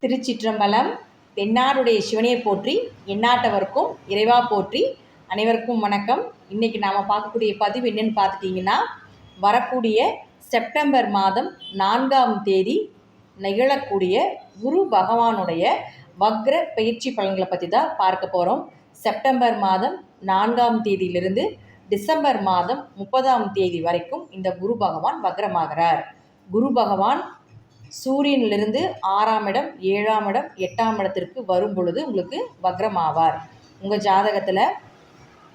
திருச்சிற்றம்பலம் தென்னாருடைய சிவனையை போற்றி எண்ணாட்டவருக்கும் இறைவா போற்றி அனைவருக்கும் வணக்கம். இன்றைக்கி நாம் பார்க்கக்கூடிய பதிவு என்னன்னு பார்த்துட்டிங்கன்னா வரக்கூடிய செப்டம்பர் மாதம் நான்காம் தேதி நிகழக்கூடிய குரு பகவானுடைய வக்ர பயிற்சி பலன்களை பற்றி தான் பார்க்க போகிறோம் செப்டம்பர் மாதம் நான்காம் தேதியிலிருந்து டிசம்பர் மாதம் முப்பதாம் தேதி வரைக்கும் இந்த குரு பகவான் வக்ரமாகிறார். குரு பகவான் சூரியனிலிருந்து ஆறாம் இடம் ஏழாம் இடம் எட்டாம் இடத்திற்கு வரும் பொழுது உங்களுக்கு வக்ரமாவார். உங்கள் ஜாதகத்தில்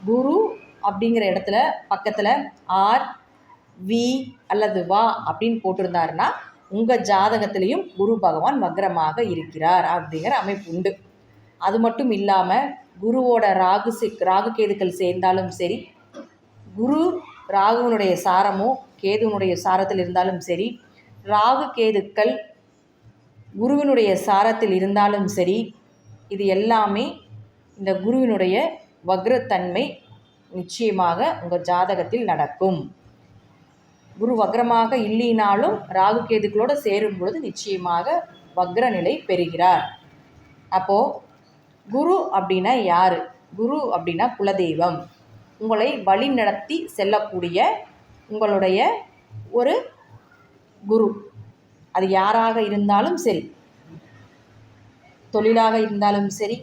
குரு அப்படிங்கிற இடத்துல பக்கத்தில் ஆர் வி அல்லது வா அப்படின்னு போட்டிருந்தாருன்னா உங்கள் ஜாதகத்திலையும் குரு பகவான் வக்ரமாக இருக்கிறார் அப்படிங்கிற அமைப்பு உண்டு. அது மட்டும் இல்லாமல் குருவோட ராகு சி ராகு கேதுக்கள் சேர்ந்தாலும் சரி குரு ராகுவனுடைய சாரமோ கேதுவனுடைய சாரத்தில் இருந்தாலும் சரி ராகு கேதுக்கள் குருவினுடைய சாரத்தில் இருந்தாலும் சரி இது எல்லாமே இந்த குருவினுடைய வக்ரத்தன்மை நிச்சயமாக உங்கள் ஜாதகத்தில் நடக்கும். குரு வக்ரமாக இல்லைனாலும் ராகு கேதுக்களோடு சேரும் பொழுது நிச்சயமாக வக்ர நிலை பெறுகிறார். அப்போது குரு அப்படின்னா யார்? குரு அப்படின்னா குலதெய்வம். உங்களை வழி நடத்தி செல்லக்கூடிய உங்களுடைய ஒரு குரு. அது யாராக இருந்தாலும் சரி தொழிலாக இருந்தாலும் சரி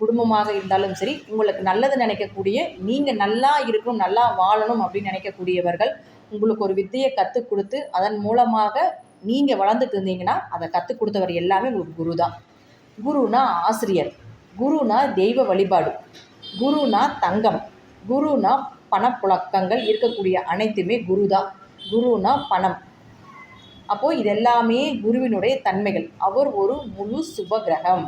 குடும்பமாக இருந்தாலும் சரி உங்களுக்கு நல்லது நினைக்கக்கூடிய நீங்கள் நல்லா இருக்கணும் நல்லா வாழணும் அப்படின்னு நினைக்கக்கூடியவர்கள் உங்களுக்கு ஒரு வித்தையை கற்றுக் கொடுத்து அதன் மூலமாக நீங்கள் வளர்ந்துட்டு இருந்தீங்கன்னா அதை கற்றுக் கொடுத்தவர் எல்லாமே உங்களுக்கு குரு தான் குருனா ஆசிரியர். குருனா தெய்வ வழிபாடு. குருனா தங்கம். குருனா பணப்புழக்கங்கள் இருக்கக்கூடிய அனைத்துமே குரு தான் குருனா பணம். அப்போது இதெல்லாமே குருவினுடைய தன்மைகள். அவர் ஒரு முழு சுபகிரகம்.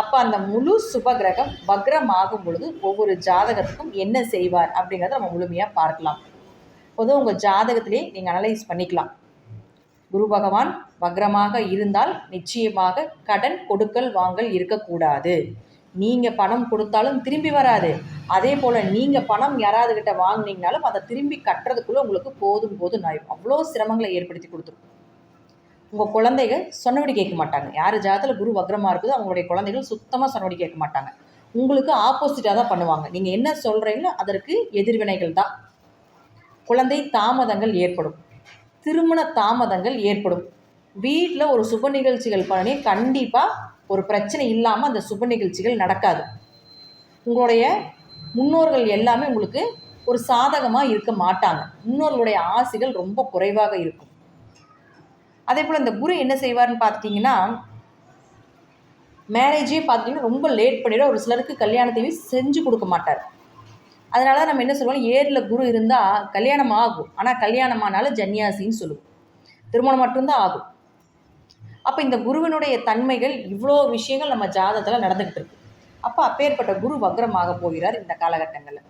அப்போ அந்த முழு சுபகிரகம் வக்ரம் ஆகும் பொழுது ஒவ்வொரு ஜாதகத்துக்கும் என்ன செய்வார் அப்படிங்கிறத நம்ம முழுமையாக பார்க்கலாம். பொதுவாக உங்கள் ஜாதகத்திலே நீங்கள் அனலைஸ் பண்ணிக்கலாம். குரு பகவான் வக்ரமாக இருந்தால் நிச்சயமாக கடன் கொடுக்கல் வாங்கல் இருக்கக்கூடாது. நீங்கள் பணம் கொடுத்தாலும் திரும்பி வராது. அதே போல் நீங்கள் பணம் யாராவது கிட்ட வாங்கினீங்கனாலும் அதை திரும்பி கட்டுறதுக்குள்ளே உங்களுக்கு போதும் போதும் நாயும் அவ்வளோ சிரமங்களை ஏற்படுத்தி கொடுத்துரும். உங்கள் குழந்தைகள் சொன்னபடி கேட்க மாட்டாங்க. யார் ஜாதத்தில் குரு வக்ரமாக இருக்குதோ அவங்களுடைய குழந்தைகள் சுத்தமாக சொன்னபடி கேட்க மாட்டாங்க. உங்களுக்கு ஆப்போசிட்டாக தான் பண்ணுவாங்க. நீங்கள் என்ன சொல்கிறீங்களோ அதற்கு எதிர்வினைகள் தான். குழந்தை தாமதங்கள் ஏற்படும். திருமண தாமதங்கள் ஏற்படும். வீட்டில் ஒரு சுப நிகழ்ச்சிகள் பண்ணி கண்டிப்பாக ஒரு பிரச்சனை இல்லாமல் அந்த சுப நிகழ்ச்சிகள் நடக்காது. உங்களுடைய முன்னோர்கள் எல்லாமே உங்களுக்கு ஒரு சாதகமாக இருக்க மாட்டாங்க. முன்னோர்களுடைய ஆசைகள் ரொம்ப குறைவாக இருக்கும். அதே போல் இந்த குரு என்ன செய்வார்னு பார்த்தீங்கன்னா மேரேஜே பார்த்தீங்கன்னா ரொம்ப லேட் பண்ணிவிட ஒரு சிலருக்கு கல்யாணத்தையும் செஞ்சு கொடுக்க மாட்டார். அதனால தான் நம்ம என்ன சொல்லுவோம்? ஏரில் குரு இருந்தால் கல்யாணம் ஆகும். ஆனால் கல்யாணம் ஆனாலும் ஜன்னியாசின்னு சொல்லுவோம். திருமணம் மட்டும்தான் ஆகும். அப்போ இந்த குருவினுடைய தன்மைகள் இவ்வளோ விஷயங்கள் நம்ம ஜாதகத்தில் நடந்துக்கிட்டு இருக்கு. அப்போ அப்பேற்பட்ட குரு வக்ரமாக போகிறார் இந்த காலகட்டங்களில்.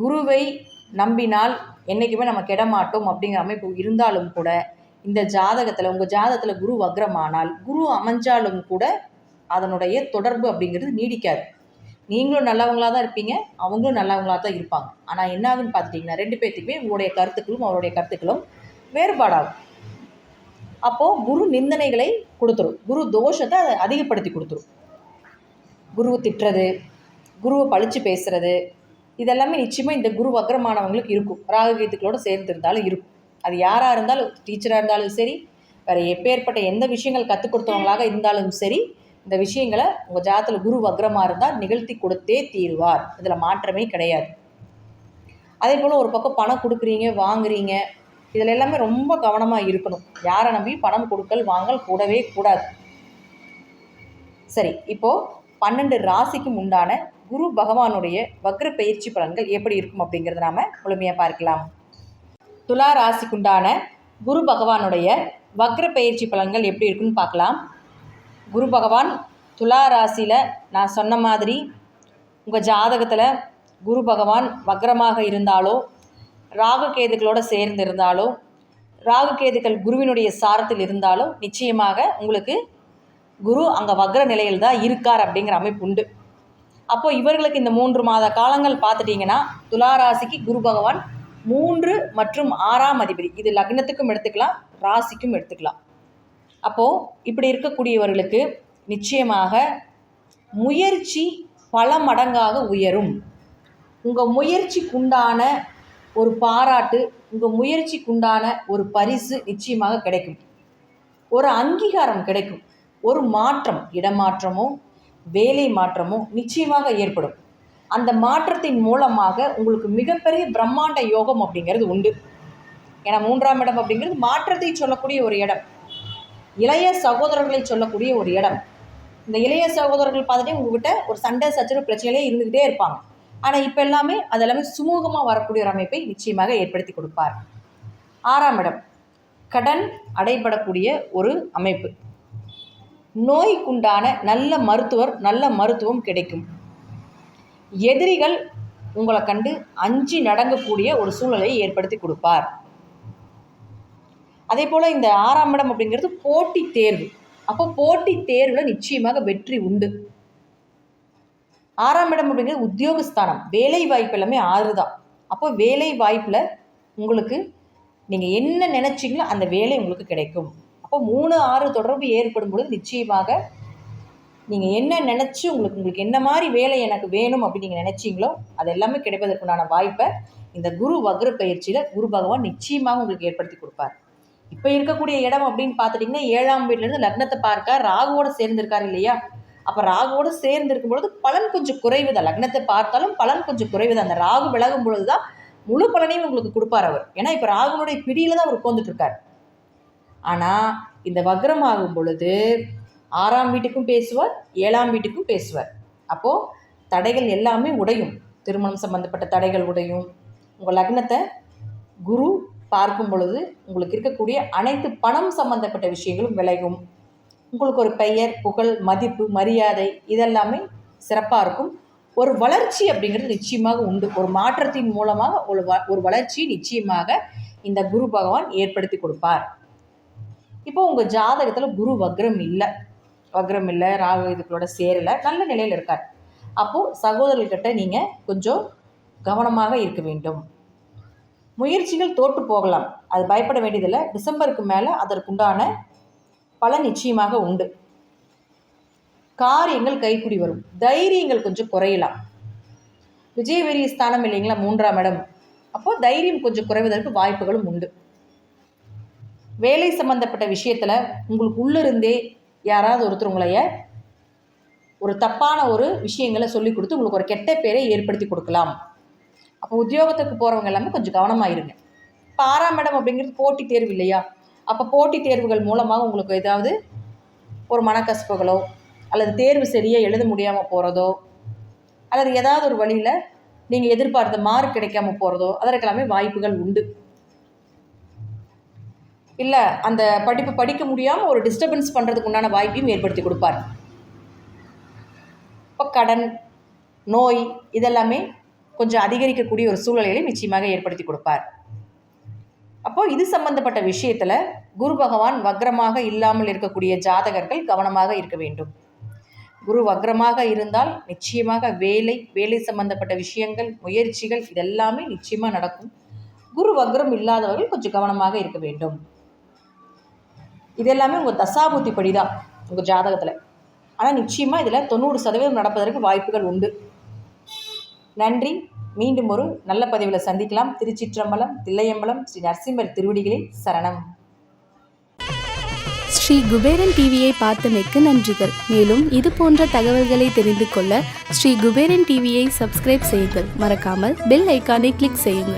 குருவை நம்பினால் என்றைக்குமே நம்ம கெடமாட்டோம் அப்படிங்கிற அமைப்பு இருந்தாலும் கூட இந்த ஜாதகத்தில் உங்கள் ஜாதகத்தில் குரு வக்ரமானால் குரு அமைஞ்சாலும் கூட அதனுடைய தொடர்பு அப்படிங்கிறது நீடிக்காது. நீங்களும் நல்லவங்களாக தான் இருப்பீங்க அவங்களும் நல்லவங்களாக தான் இருப்பாங்க. ஆனால் என்ன ஆகுன்னு பார்த்துட்டிங்கன்னா ரெண்டு பேர்த்துக்குமே உங்களுடைய கருத்துக்களும் அவருடைய கருத்துக்களும் வேறுபாடாகும். அப்போது குரு நிந்தனைகளை கொடுத்துரும். குரு தோஷத்தை அதை அதிகப்படுத்தி கொடுத்துரும். குருவை திட்டுறது குருவை பழித்து பேசுகிறது இதெல்லாமே நிச்சயமாக இந்த குரு வக்ரமானவங்களுக்கு இருக்கும். ராககீத்துக்களோட சேர்ந்து இருந்தாலும் இருக்கும். அது யாராக இருந்தாலும் டீச்சராக இருந்தாலும் சரி வேறு எப்பேற்பட்ட எந்த விஷயங்கள் கற்றுக் கொடுத்தவங்களாக இருந்தாலும் சரி இந்த விஷயங்களை உங்கள் ஜாதத்தில் குரு வக்ரமாக இருந்தால் நிகழ்த்தி கொடுத்தே தீருவார். இதில் மாற்றமே கிடையாது. அதே போல் ஒரு பக்கம் பணம் கொடுக்குறீங்க வாங்குறீங்க இதில் எல்லாமே ரொம்ப கவனமாக இருக்கணும். யாரை நம்பி பணம் கொடுக்கல் வாங்கல் கூடவே கூடாது. சரி இப்போது பன்னெண்டு ராசிக்கும் உண்டான குரு பகவானுடைய வக்ர பயிற்சி பலன்கள் எப்படி இருக்கும் அப்படிங்கிறத நாம் முழுமையாக பார்க்கலாம். துலா ராசிக்குண்டான குரு பகவானுடைய வக்ர பயிற்சி பலன்கள் எப்படி இருக்குன்னு பார்க்கலாம். குரு பகவான் துலா ராசியில் நான் சொன்ன மாதிரி உங்கள் ஜாதகத்தில் குரு பகவான் வக்ரமாக இருந்தாலோ ராகு கேதுகளோடு சேர்ந்து இருந்தாலோ ராகு கேதுக்கள் குருவினுடைய சாரத்தில் இருந்தாலும் நிச்சயமாக உங்களுக்கு குரு அங்கே வக்ர நிலையில் தான் இருக்கார் அப்படிங்கிற அமைப்பு உண்டு. அப்போது இவர்களுக்கு இந்த மூன்று மாத காலங்கள் பார்த்துட்டிங்கன்னா துலா ராசிக்கு குரு பகவான் மூன்று மற்றும் ஆறாம் அதிபதி. இது லக்னத்துக்கும் எடுத்துக்கலாம் ராசிக்கும் எடுத்துக்கலாம். அப்போது இப்படி இருக்கக்கூடியவர்களுக்கு நிச்சயமாக முயற்சி பல மடங்காக உயரும். உங்கள் முயற்சிக்குண்டான ஒரு பாராட்டு உங்கள் முயற்சிக்குண்டான ஒரு பரிசு நிச்சயமாக கிடைக்கும். ஒரு அங்கீகாரம் கிடைக்கும். ஒரு மாற்றம் இடமாற்றமோ வேலை மாற்றமோ நிச்சயமாக ஏற்படும். அந்த மாற்றத்தின் மூலமாக உங்களுக்கு மிகப்பெரிய பிரம்மாண்ட யோகம் அப்படிங்கிறது உண்டு. ஏன்னா மூன்றாம் இடம் அப்படிங்கிறது மாற்றத்தை சொல்லக்கூடிய ஒரு இடம். இளைய சகோதரர்களை சொல்லக்கூடிய ஒரு இடம். இந்த இளைய சகோதரர்கள் பார்த்துட்டே உங்ககிட்ட ஒரு சண்டை சச்சரவு பிரச்சனையிலே இருந்துக்கிட்டே இருப்பாங்க. ஆனால் இப்போ எல்லாமே அது எல்லாமே சுமூகமாக வரக்கூடிய ஒரு அமைப்பை நிச்சயமாக ஏற்படுத்தி கொடுப்பார். ஆறாம் இடம் கடன் அடைபடக்கூடிய ஒரு அமைப்பு. நோய்க்குண்டான நல்ல மருத்துவர் நல்ல மருத்துவம் கிடைக்கும். எதிரிகள் உங்களை கண்டு அஞ்சி நடங்கக்கூடிய ஒரு சூழ்நிலையை ஏற்படுத்தி கொடுப்பார். அதே போல் இந்த ஆறாம் இடம் அப்படிங்கிறது போட்டி தேர்வு. அப்போ போட்டி தேர்வில் நிச்சயமாக வெற்றி உண்டு. ஆறாம் இடம் அப்படிங்கிறது உத்தியோகஸ்தானம். வேலை வாய்ப்பு எல்லாமே ஆறு தான் அப்போ வேலை வாய்ப்பில் உங்களுக்கு நீங்கள் என்ன நினச்சிங்களோ அந்த வேலை உங்களுக்கு கிடைக்கும். அப்போ மூணு ஆறு தொடர்பு ஏற்படும் பொழுது நிச்சயமாக நீங்கள் என்ன நினச்சி உங்களுக்கு உங்களுக்கு என்ன மாதிரி வேலை எனக்கு வேணும் அப்படின்னு நீங்கள் நினச்சிங்களோ அது எல்லாமே கிடைப்பதற்குண்டான வாய்ப்பை இந்த குரு வக்ர பயிற்சியில் குரு பகவான் நிச்சயமாக உங்களுக்கு ஏற்படுத்தி கொடுப்பார். இப்போ இருக்கக்கூடிய இடம் அப்படின்னு பார்த்துட்டிங்கன்னா ஏழாம் வீட்டிலேருந்து லக்னத்தை பார்க்க ராகுவோடு சேர்ந்திருக்காரு இல்லையா? அப்போ ராகுவோடு சேர்ந்து இருக்கும் பொழுது பலன் கொஞ்சம் குறைவு தான் லக்னத்தை பார்த்தாலும் பலன் கொஞ்சம் குறைவு தான் அந்த ராகு விலகும் பொழுது தான் முழு பலனையும் உங்களுக்கு கொடுப்பார் அவர். ஏன்னா இப்போ ராகுனுடைய பிடியில் தான் அவர் உட்காந்துட்டு இருக்கார் ஆனால் இந்த வக்ரம் ஆகும் பொழுது ஆறாம் வீட்டுக்கும் பேசுவார் ஏழாம் வீட்டுக்கும் பேசுவார். அப்போது தடைகள் எல்லாமே உடையும். திருமணம் சம்பந்தப்பட்ட தடைகள் உடையும். உங்கள் லக்னத்தை குரு பார்க்கும் பொழுது உங்களுக்கு இருக்கக்கூடிய அனைத்து பணம் சம்பந்தப்பட்ட விஷயங்களும் விளையும் உங்களுக்கு ஒரு பெயர் புகழ் மதிப்பு மரியாதை இதெல்லாமே சிறப்பாக இருக்கும். ஒரு வளர்ச்சி அப்படிங்கிறது நிச்சயமாக உண்டு. ஒரு மாற்றத்தின் மூலமாக ஒரு வ ஒரு வளர்ச்சி நிச்சயமாக இந்த குரு பகவான் ஏற்படுத்தி கொடுப்பார். இப்போ உங்கள் ஜாதகத்தில் குரு வக்ரம் இல்லை. வக்ரம் இல்லை ராகு இதுகளோட சேரலை நல்ல நிலையில் இருக்கார். அப்போது சகோதரர்கிட்ட நீங்கள் கொஞ்சம் கவனமாக இருக்க வேண்டும். முயற்சிகள் தோற்று போகலாம். அது பயப்பட வேண்டியதில்லை. டிசம்பருக்கு மேலே அதற்குண்டான பலன் நிச்சயமாக உண்டு. காரியங்கள் கைக்குடி வரும். தைரியங்கள் கொஞ்சம் குறையலாம். விஜயவெறிய ஸ்தானம் இல்லைங்களா? மூன்றாம் இடம். அப்போது தைரியம் கொஞ்சம் குறைவதற்கு வாய்ப்புகளும் உண்டு. வேலை சம்பந்தப்பட்ட விஷயத்தில் உங்களுக்கு உள்ளிருந்தே யாராவது ஒருத்தர் உங்களைய ஒரு தப்பான ஒரு விஷயங்களை சொல்லி கொடுத்து உங்களுக்கு ஒரு கெட்ட பேரை ஏற்படுத்தி கொடுக்கலாம். அப்போ உத்தியோகத்துக்கு போகிறவங்க எல்லாமே கொஞ்சம் கவனமாக இருங்க. இப்போ ஆறாம் இடம் அப்படிங்கிறது போட்டி தேர்வு இல்லையா? அப்போ போட்டித் தேர்வுகள் மூலமாக உங்களுக்கு ஏதாவது ஒரு மனக்கசப்புகளோ அல்லது தேர்வு சரியாக எழுத முடியாமல் போகிறதோ அல்லது ஏதாவது ஒரு வழியில் நீங்கள் எதிர்பார்த்த மார்க் கிடைக்காம போகிறதோ அதற்கெல்லாமே வாய்ப்புகள் உண்டு. இல்லை அந்த படிப்பு படிக்க முடியாமல் ஒரு டிஸ்டர்பன்ஸ் பண்ணுறதுக்கு உண்டான வாய்ப்பையும் ஏற்படுத்தி கொடுப்பார். இப்போ கடன் நோய் இதெல்லாமே கொஞ்சம் அதிகரிக்கக்கூடிய ஒரு சூழ்நிலைகளை நிச்சயமாக ஏற்படுத்தி கொடுப்பார். அப்போது இது சம்பந்தப்பட்ட விஷயத்தில் குரு பகவான் வக்ரமாக இல்லாமல் இருக்கக்கூடிய ஜாதகர்கள் கவனமாக இருக்க வேண்டும். குரு வக்ரமாக இருந்தால் நிச்சயமாக வேலை வேலை சம்பந்தப்பட்ட விஷயங்கள் முயற்சிகள் இதெல்லாமே நிச்சயமாக நடக்கும். குரு வக்ரம் இல்லாதவர்கள் கொஞ்சம் கவனமாக இருக்க வேண்டும். இதெல்லாமே உங்கள் தசாபுத்தி படி தான் உங்கள் ஜாதகத்தில். ஆனால் நிச்சயமாக இதில் தொண்ணூறு சதவீதம் நடப்பதற்கு வாய்ப்புகள் உண்டு. நன்றி. மீண்டும் ஒரு நல்ல பதிவில் சந்திக்கலாம். திருச்சிற்றம்பலம் தில்லையம்பலம் ஸ்ரீ நரசிம்மர் திருவடிகளில் சரணம். ஸ்ரீ குபேரன் டிவியை பார்த்தமைக்கு நன்றிகள். மேலும் இது போன்ற தகவல்களை தெரிந்து கொள்ள ஸ்ரீ குபேரன் டிவியை சப்ஸ்கிரைப் செய்யுங்கள். மறக்காமல் பெல் ஐக்கானை கிளிக் செய்யுங்கள்.